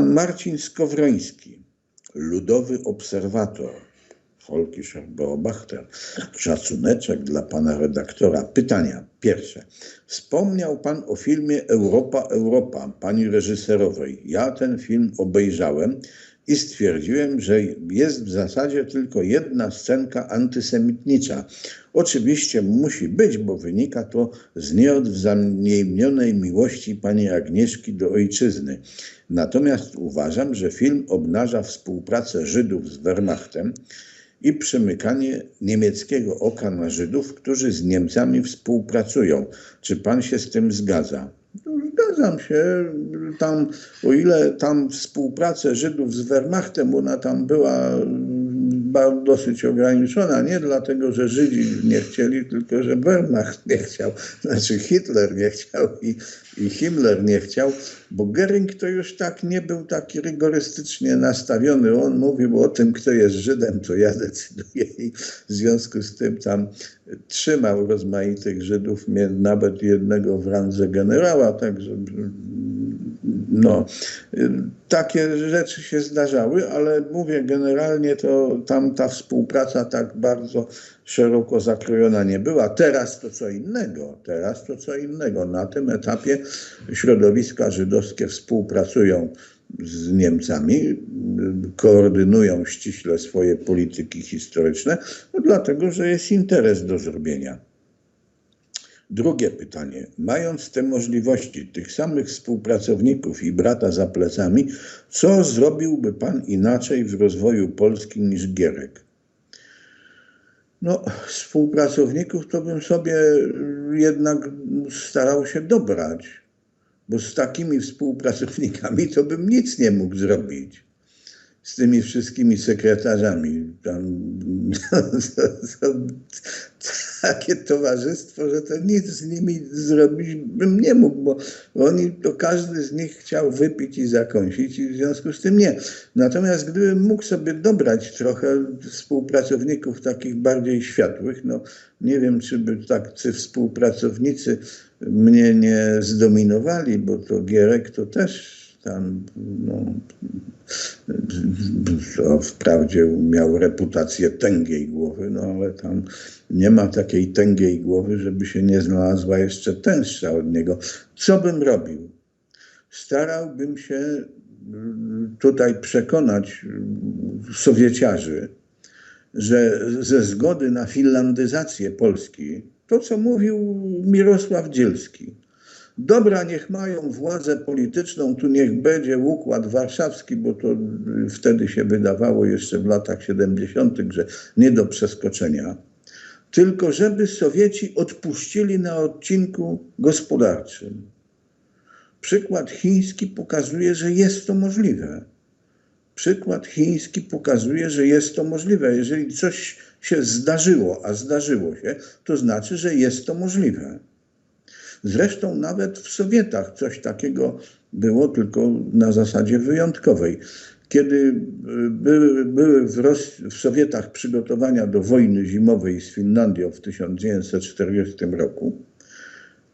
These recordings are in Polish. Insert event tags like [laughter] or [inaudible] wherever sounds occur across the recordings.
pan Marcin Skowroński, ludowy obserwator. Volkischer Beobachter. Szacuneczek dla pana redaktora. Pytania. Pierwsze. Wspomniał pan o filmie Europa, Europa, pani reżyserowej. Ja ten film obejrzałem i stwierdziłem, że jest w zasadzie tylko jedna scenka antysemitnicza. Oczywiście musi być, bo wynika to z nieodwzajemnionej miłości pani Agnieszki do ojczyzny. Natomiast uważam, że film obnaża współpracę Żydów z Wehrmachtem i przymykanie niemieckiego oka na Żydów, którzy z Niemcami współpracują. Czy pan się z tym zgadza? Zgadzam się. Tam, o ile tam współpraca Żydów z Wehrmachtem, ona tam była dosyć ograniczona, nie dlatego, że Żydzi nie chcieli, tylko że Wehrmacht nie chciał, znaczy Hitler nie chciał i, i Himmler nie chciał, bo Goering to już tak nie był taki rygorystycznie nastawiony. On mówił o tym, kto jest Żydem, to ja decyduję i w związku z tym tam trzymał rozmaitych Żydów, nawet jednego w randze generała, także no, takie rzeczy się zdarzały, ale mówię, generalnie to tam ta współpraca tak bardzo szeroko zakrojona nie była. Teraz to co innego, teraz to co innego. Na tym etapie środowiska żydowskie współpracują z Niemcami, koordynują ściśle swoje polityki historyczne, no dlatego że jest interes do zrobienia. Drugie pytanie. Mając te możliwości, tych samych współpracowników i brata za plecami, co zrobiłby Pan inaczej w rozwoju Polski niż Gierek? No, współpracowników to bym sobie jednak starał się dobrać, bo z takimi współpracownikami to bym nic nie mógł zrobić z tymi wszystkimi sekretarzami. Tam, [laughs] takie towarzystwo, że to nic z nimi zrobić bym nie mógł, bo oni, to każdy z nich chciał wypić i zakąsić i w związku z tym nie. Natomiast gdybym mógł sobie dobrać trochę współpracowników takich bardziej światłych, no nie wiem, czy by tacy współpracownicy mnie nie zdominowali, bo to Gierek to też tam no, wprawdzie miał reputację tęgiej głowy, no ale tam nie ma takiej tęgiej głowy, żeby się nie znalazła jeszcze tęższa od niego. Co bym robił? Starałbym się tutaj przekonać Sowieciarzy, że ze zgody na finlandyzację Polski, to co mówił Mirosław Dzielski, Dobra, niech mają władzę polityczną, tu niech będzie układ warszawski, bo to wtedy się wydawało jeszcze w latach 70., że nie do przeskoczenia. Tylko żeby Sowieci odpuścili na odcinku gospodarczym. Przykład chiński pokazuje, że jest to możliwe. Przykład chiński pokazuje, że jest to możliwe. Jeżeli coś się zdarzyło, a zdarzyło się, to znaczy, że jest to możliwe. Zresztą nawet w Sowietach coś takiego było, tylko na zasadzie wyjątkowej. Kiedy e, były, były w, Ros w Sowietach przygotowania do wojny zimowej z Finlandią w 1940 roku,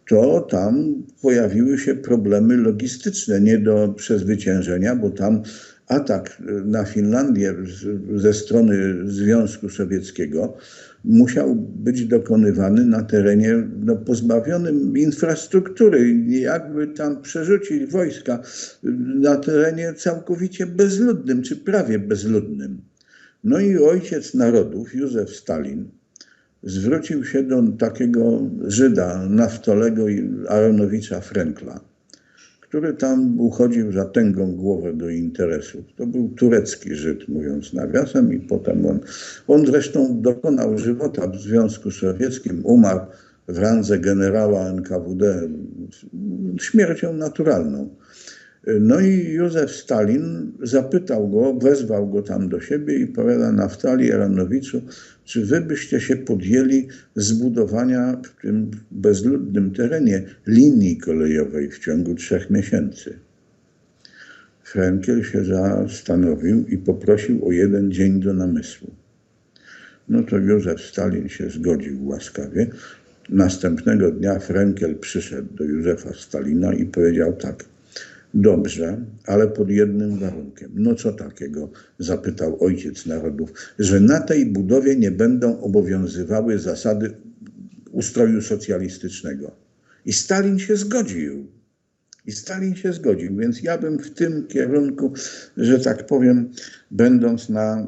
to tam pojawiły się problemy logistyczne nie do przezwyciężenia, bo tam atak na Finlandię ze strony Związku Sowieckiego musiał być dokonywany na terenie no, pozbawionym infrastruktury. Jakby tam przerzucić wojska na terenie całkowicie bezludnym, czy prawie bezludnym. No i ojciec narodów, Józef Stalin, zwrócił się do takiego Żyda, Naftolego Aronowicza Frenkla który tam uchodził za tęgą głowę do interesów. To był turecki Żyd, mówiąc nawiasem, i potem on, on zresztą dokonał żywota w Związku Sowieckim, umarł w randze generała NKWD śmiercią naturalną. No i Józef Stalin zapytał go, wezwał go tam do siebie i powiada Naftali Aranowiczu, czy wy byście się podjęli zbudowania w tym bezludnym terenie linii kolejowej w ciągu trzech miesięcy. Frenkiel się zastanowił i poprosił o jeden dzień do namysłu. No to Józef Stalin się zgodził łaskawie. Następnego dnia Frenkiel przyszedł do Józefa Stalina i powiedział tak – Dobrze, ale pod jednym warunkiem. No co takiego? zapytał ojciec narodów, że na tej budowie nie będą obowiązywały zasady ustroju socjalistycznego. I Stalin się zgodził. I Stalin się zgodził, więc ja bym w tym kierunku, że tak powiem, będąc na y,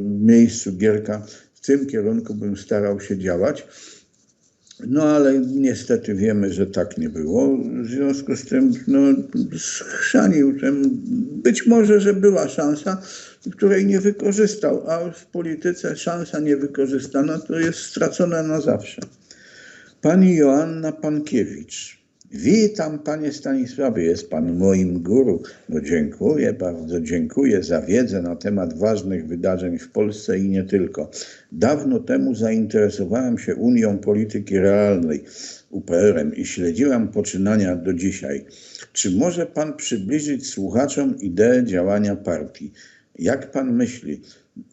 miejscu Gierka, w tym kierunku bym starał się działać. No ale niestety wiemy, że tak nie było. W związku z tym no, schrzanił tym. Być może, że była szansa, której nie wykorzystał, a w polityce szansa niewykorzystana to jest stracona na zawsze. Pani Joanna Pankiewicz. Witam panie Stanisławie, jest pan moim guru. No dziękuję, bardzo dziękuję za wiedzę na temat ważnych wydarzeń w Polsce i nie tylko. Dawno temu zainteresowałem się Unią Polityki Realnej, UPR-em i śledziłam poczynania do dzisiaj. Czy może pan przybliżyć słuchaczom ideę działania partii? Jak pan myśli,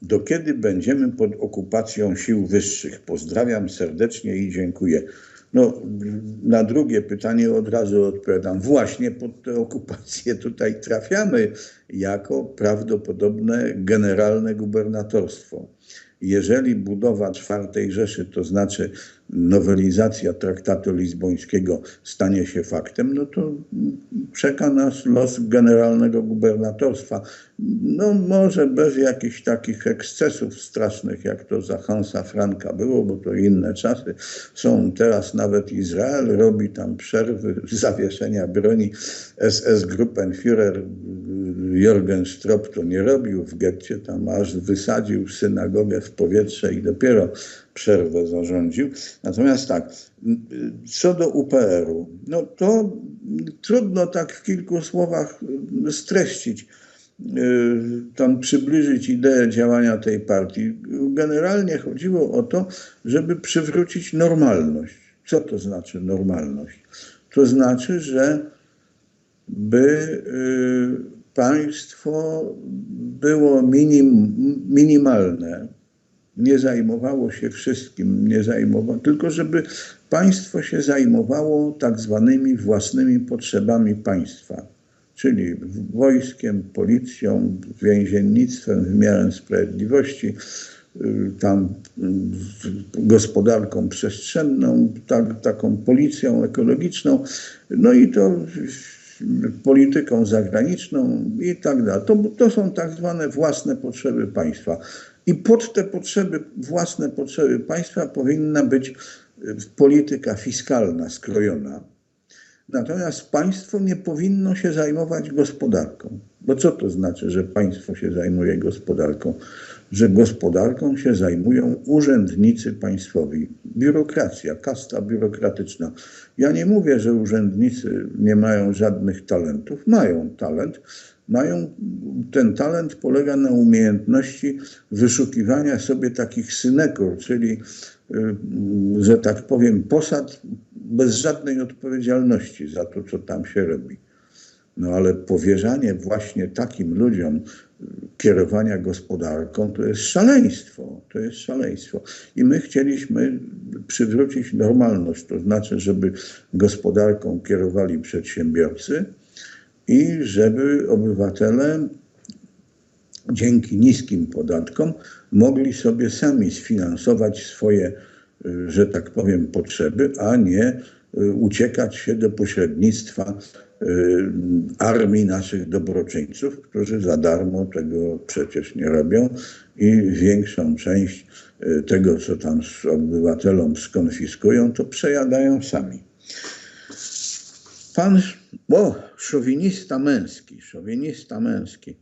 do kiedy będziemy pod okupacją sił wyższych? Pozdrawiam serdecznie i dziękuję. No, na drugie pytanie od razu odpowiadam. Właśnie pod tę okupację tutaj trafiamy jako prawdopodobne generalne gubernatorstwo. Jeżeli budowa czwartej Rzeszy, to znaczy nowelizacja traktatu lizbońskiego stanie się faktem, no to czeka nas los generalnego gubernatorstwa. No może bez jakichś takich ekscesów strasznych, jak to za Hansa Franka było, bo to inne czasy. Są teraz nawet Izrael robi tam przerwy, zawieszenia broni. SS Gruppenführer Jürgen Strop to nie robił w getcie, tam aż wysadził synagogę w powietrze i dopiero przerwę zarządził. Natomiast tak, co do UPR-u, no to trudno tak w kilku słowach streścić, tam przybliżyć ideę działania tej partii. Generalnie chodziło o to, żeby przywrócić normalność. Co to znaczy normalność? To znaczy, że by państwo było minim, minimalne, nie zajmowało się wszystkim, nie zajmowało, tylko żeby państwo się zajmowało tak zwanymi własnymi potrzebami państwa, czyli wojskiem, policją, więziennictwem, wymiarem sprawiedliwości, tam gospodarką przestrzenną, tak, taką policją ekologiczną, no i to polityką zagraniczną i tak dalej. To, to są tak zwane własne potrzeby państwa. I pod te potrzeby, własne potrzeby państwa powinna być polityka fiskalna skrojona. Natomiast państwo nie powinno się zajmować gospodarką. Bo co to znaczy, że państwo się zajmuje gospodarką? Że gospodarką się zajmują urzędnicy państwowi, biurokracja, kasta biurokratyczna. Ja nie mówię, że urzędnicy nie mają żadnych talentów. Mają talent. Mają, ten talent polega na umiejętności wyszukiwania sobie takich synekur, czyli, że tak powiem, posad bez żadnej odpowiedzialności za to, co tam się robi. No ale powierzanie właśnie takim ludziom kierowania gospodarką to jest szaleństwo. To jest szaleństwo. I my chcieliśmy przywrócić normalność, to znaczy, żeby gospodarką kierowali przedsiębiorcy i żeby obywatele dzięki niskim podatkom mogli sobie sami sfinansować swoje, że tak powiem, potrzeby, a nie uciekać się do pośrednictwa armii naszych dobroczyńców, którzy za darmo tego przecież nie robią i większą część tego, co tam z obywatelom skonfiskują, to przejadają sami. Pan, o, szowinista męski, szowinista męski.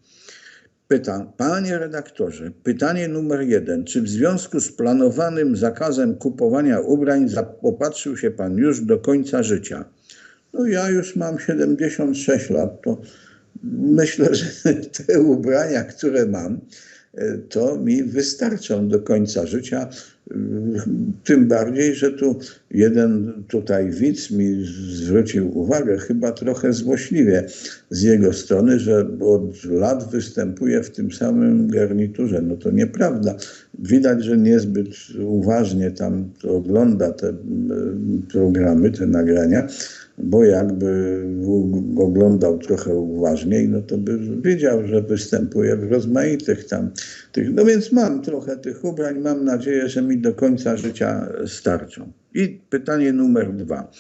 Pyta, panie redaktorze, pytanie numer jeden. Czy w związku z planowanym zakazem kupowania ubrań zaopatrzył się pan już do końca życia? No ja już mam 76 lat, to myślę, że [laughs] te ubrania, które mam, to mi wystarczą do końca życia. Tym bardziej, że tu jeden tutaj widz mi zwrócił uwagę, chyba trochę złośliwie z jego strony, że od lat występuje w tym samym garniturze. No to nieprawda. Widać, że niezbyt uważnie tam ogląda te programy, te nagrania, bo jakby oglądał trochę uważniej, no to by wiedział, że występuje w rozmaitych tam tych. No więc mam trochę tych ubrań, mam nadzieję, że mi do końca życia starczą. I pytanie numer dwa.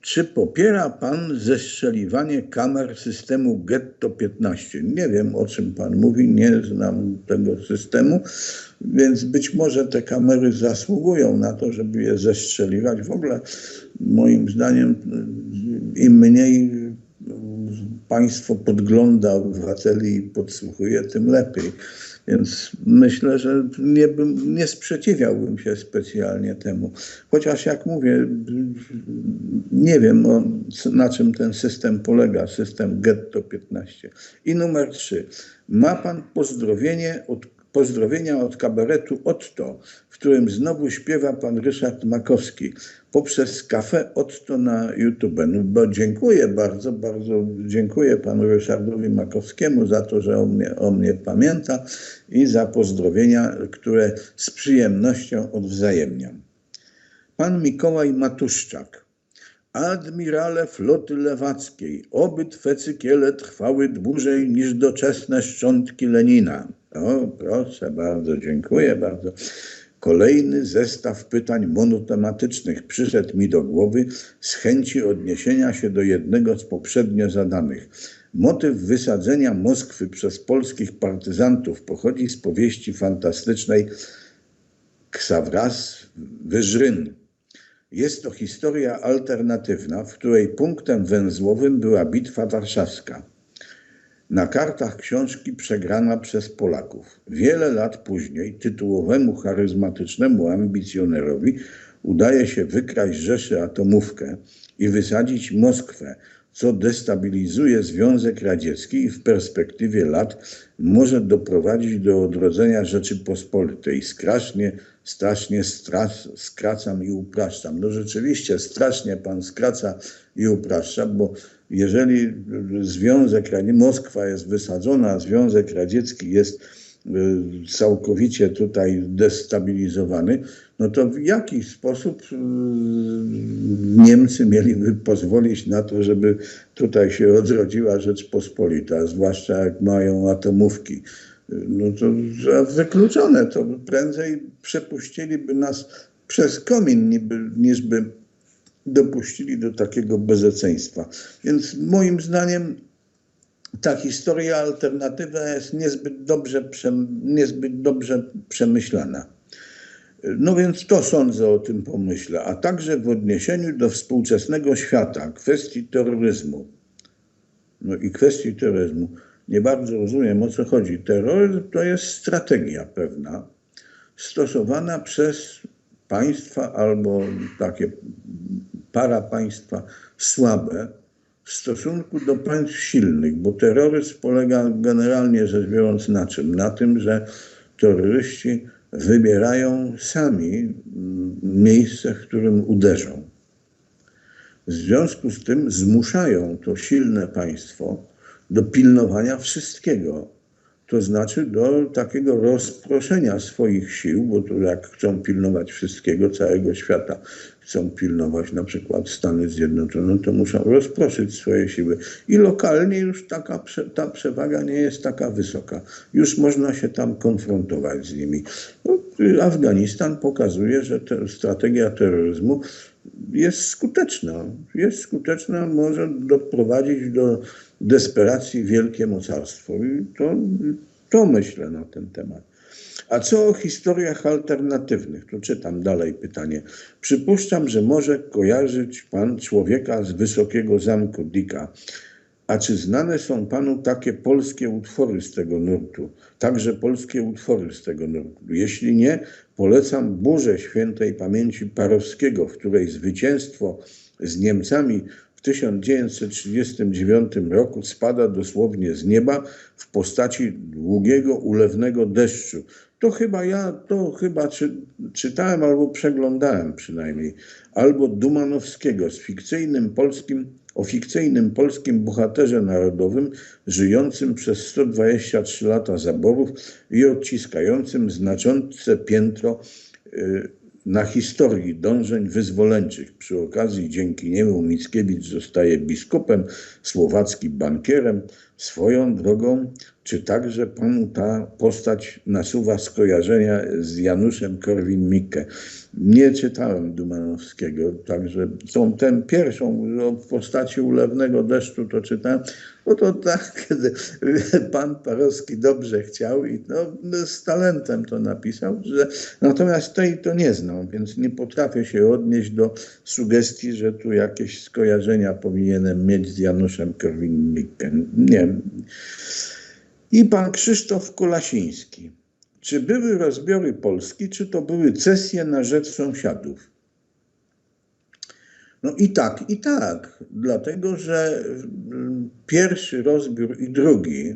Czy popiera Pan zestrzeliwanie kamer systemu Getto 15? Nie wiem, o czym Pan mówi, nie znam tego systemu, więc być może te kamery zasługują na to, żeby je zestrzeliwać. W ogóle, moim zdaniem, im mniej państwo podgląda obywateli i podsłuchuje, tym lepiej. Więc myślę, że nie, bym, nie sprzeciwiałbym się specjalnie temu. Chociaż jak mówię, nie wiem o, na czym ten system polega, system Getto 15. I numer 3. Ma pan pozdrowienie od, pozdrowienia od kabaretu Otto, w którym znowu śpiewa pan Ryszard Makowski poprzez kafe Otto na YouTube. No, bo dziękuję bardzo, bardzo dziękuję panu Ryszardowi Makowskiemu za to, że o mnie, o mnie pamięta i za pozdrowienia, które z przyjemnością odwzajemniam. Pan Mikołaj Matuszczak. Admirale floty lewackiej, oby twe cykiele trwały dłużej niż doczesne szczątki Lenina. O, proszę bardzo, dziękuję bardzo. Kolejny zestaw pytań monotematycznych przyszedł mi do głowy z chęci odniesienia się do jednego z poprzednio zadanych. Motyw wysadzenia Moskwy przez polskich partyzantów pochodzi z powieści fantastycznej Ksawras Wyżryn. Jest to historia alternatywna, w której punktem węzłowym była Bitwa Warszawska. Na kartach książki przegrana przez Polaków. Wiele lat później tytułowemu charyzmatycznemu ambicjonerowi udaje się wykraść Rzeszy atomówkę i wysadzić Moskwę, co destabilizuje Związek Radziecki i w perspektywie lat może doprowadzić do odrodzenia Rzeczypospolitej. Strasznie, strasznie stras, skracam i upraszczam. No rzeczywiście strasznie pan skraca i upraszcza, bo jeżeli Związek Radziecki, Moskwa jest wysadzona, a Związek Radziecki jest y, całkowicie tutaj destabilizowany, no to w jaki sposób y, Niemcy mieliby pozwolić na to, żeby tutaj się odrodziła Rzeczpospolita, zwłaszcza jak mają atomówki. No to wykluczone, to prędzej przepuściliby nas przez komin, niby, niż by dopuścili do takiego bezeceństwa. Więc moim zdaniem ta historia alternatywna jest niezbyt dobrze, niezbyt dobrze przemyślana. No więc to sądzę o tym pomyśle, a także w odniesieniu do współczesnego świata, kwestii terroryzmu. No i kwestii terroryzmu. Nie bardzo rozumiem o co chodzi. Terroryzm to jest strategia pewna, stosowana przez państwa albo takie parapaństwa słabe w stosunku do państw silnych, bo terroryzm polega generalnie rzecz biorąc na czym? Na tym, że terroryści wybierają sami miejsce, w którym uderzą. W związku z tym zmuszają to silne państwo do pilnowania wszystkiego. To znaczy do takiego rozproszenia swoich sił, bo to jak chcą pilnować wszystkiego, całego świata, chcą pilnować na przykład Stany Zjednoczone, to muszą rozproszyć swoje siły. I lokalnie już taka, ta przewaga nie jest taka wysoka. Już można się tam konfrontować z nimi. No, Afganistan pokazuje, że te, strategia terroryzmu jest skuteczna. Jest skuteczna, może doprowadzić do desperacji wielkie mocarstwo. I to, to myślę na ten temat. A co o historiach alternatywnych? Tu czytam dalej pytanie. Przypuszczam, że może kojarzyć pan człowieka z wysokiego zamku Dicka. A czy znane są panu takie polskie utwory z tego nurtu? Także polskie utwory z tego nurtu. Jeśli nie, polecam Burzę Świętej Pamięci Parowskiego, w której zwycięstwo z Niemcami w 1939 roku spada dosłownie z nieba w postaci długiego, ulewnego deszczu. To chyba ja, to chyba czy, czytałem albo przeglądałem przynajmniej. Albo Dumanowskiego z fikcyjnym polskim, o fikcyjnym polskim bohaterze narodowym żyjącym przez 123 lata zaborów i odciskającym znaczące piętro y, na historii dążeń wyzwoleńczych. Przy okazji dzięki niemu Mickiewicz zostaje biskupem, słowacki bankierem. Swoją drogą, czy także panu ta postać nasuwa skojarzenia z Januszem Korwin-Mikke? Nie czytałem Dumanowskiego, także tą tę pierwszą o postaci ulewnego deszczu to czytałem, bo to tak, [laughs] pan Parowski dobrze chciał i no, z talentem to napisał, że natomiast tej to nie znam, więc nie potrafię się odnieść do sugestii, że tu jakieś skojarzenia powinienem mieć z Januszem Korwin-Mikkem. Nie. I pan Krzysztof Kolasiński. Czy były rozbiory Polski, czy to były cesje na rzecz sąsiadów? No i tak, i tak, dlatego że mm, pierwszy rozbiór i drugi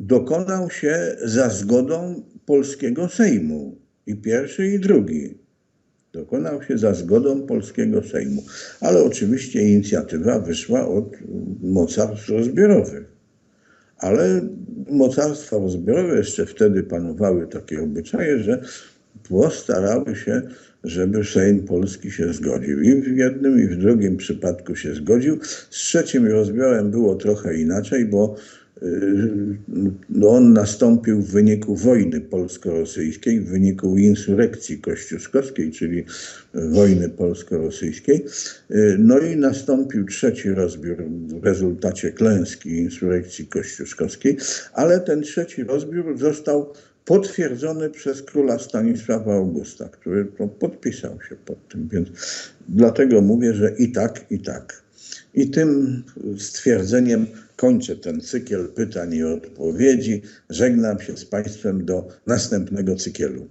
dokonał się za zgodą polskiego Sejmu. I pierwszy, i drugi. Dokonał się za zgodą polskiego Sejmu. Ale oczywiście inicjatywa wyszła od mocarstw rozbiorowych. Ale mocarstwa rozbiorowe jeszcze wtedy panowały takie obyczaje, że postarały się, żeby Sejm Polski się zgodził. I w jednym, i w drugim przypadku się zgodził. Z trzecim rozbiorem było trochę inaczej, bo no on nastąpił w wyniku wojny polsko-rosyjskiej, w wyniku insurekcji kościuszkowskiej, czyli wojny polsko-rosyjskiej. No i nastąpił trzeci rozbiór w rezultacie klęski insurekcji kościuszkowskiej, ale ten trzeci rozbiór został potwierdzony przez króla Stanisława Augusta, który to podpisał się pod tym, więc dlatego mówię, że i tak, i tak. I tym stwierdzeniem kończę ten cykl pytań i odpowiedzi. Żegnam się z Państwem do następnego cyklu.